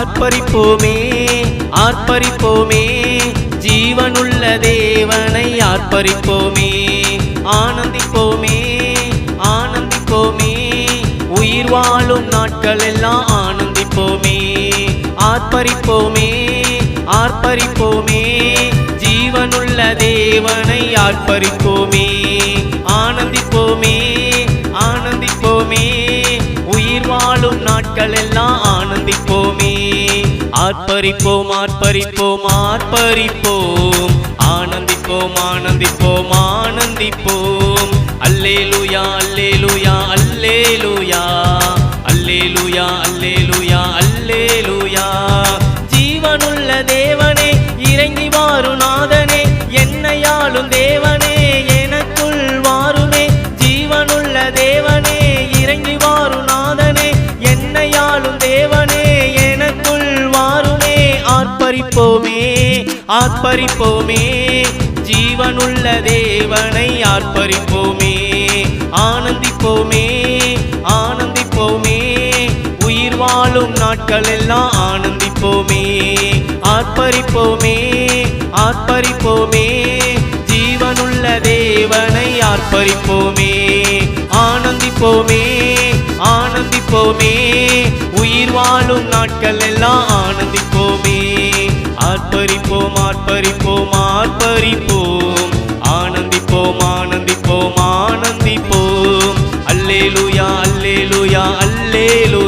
ஆர்ப்பரிப்போமே ஆர்ப்பரிப்போமே. ஜீவனுள்ள தேவனை ஆர்ப்பரிப்போமே. ஆனந்திப்போமே ஆனந்திப்போமே. உயிர் வாழும் நாட்கள் எல்லாம் ஆனந்திப்போமே. ஆர்ப்பரிப்போமே ஆர்ப்பரிப்போமே. ஜீவனுள்ள தேவனை ஆர்ப்பரிப்போமே. ஆனந்திப்போமே ஆனந்திப்போமே. உயிர் வாழும் நாட்கள் எல்லாம் ஆனந்திப்போமே. ஆர்ப்பரிப்போம் ஆர்ப்பரிப்போம் ஆர்ப்பரிப்போம். ஆனந்திப்போம் ஆனந்திப்போம் ஆனந்திப்போம். அல்லேலுயா அல்லேலுயா அல்லேலுயா. அல்லேலுயா அல்லேலுயா அல்லேலுயா. ஜீவனுள்ள தேவனே இறங்கி வாரும் நாதனே. என்னையாளும் தேவனே எனக்குள் வாருமே. ஜீவனுள்ள தேவனே இறங்கி வாரும் நாதனே. என்னையாளும் தேவனே ஆர்ப்பரிப்போமே ஆர்ப்பரிப்போமே. ஜீவனுள்ள தேவனை ஆர்ப்பரிப்போமே. ஆனந்திப்போமே ஆனந்திப்போமே. உயிர் வாழும் நாட்கள் எல்லாம் ஆனந்திப்போமே. ஆர்ப்பரிப்போமே ஆர்ப்பரிப்போமே. ஜீவனுள்ள தேவனை ஆர்ப்பரிப்போமே. ஆனந்திப்போமே ஆனந்திப்போமே. உயிர் வாழும் நாட்கள் எல்லாம் ஆனந்திப்போமே. ஆர்ப்பரிப்போம் ஆர்ப்பரிப்போம். ஆர்ப்பரிப்போம் ஆனந்திப்போம் ஆனந்திப்போம் ஆனந்திப்போம். அல்லேலுயா அல்லேலுயா அல்லேலு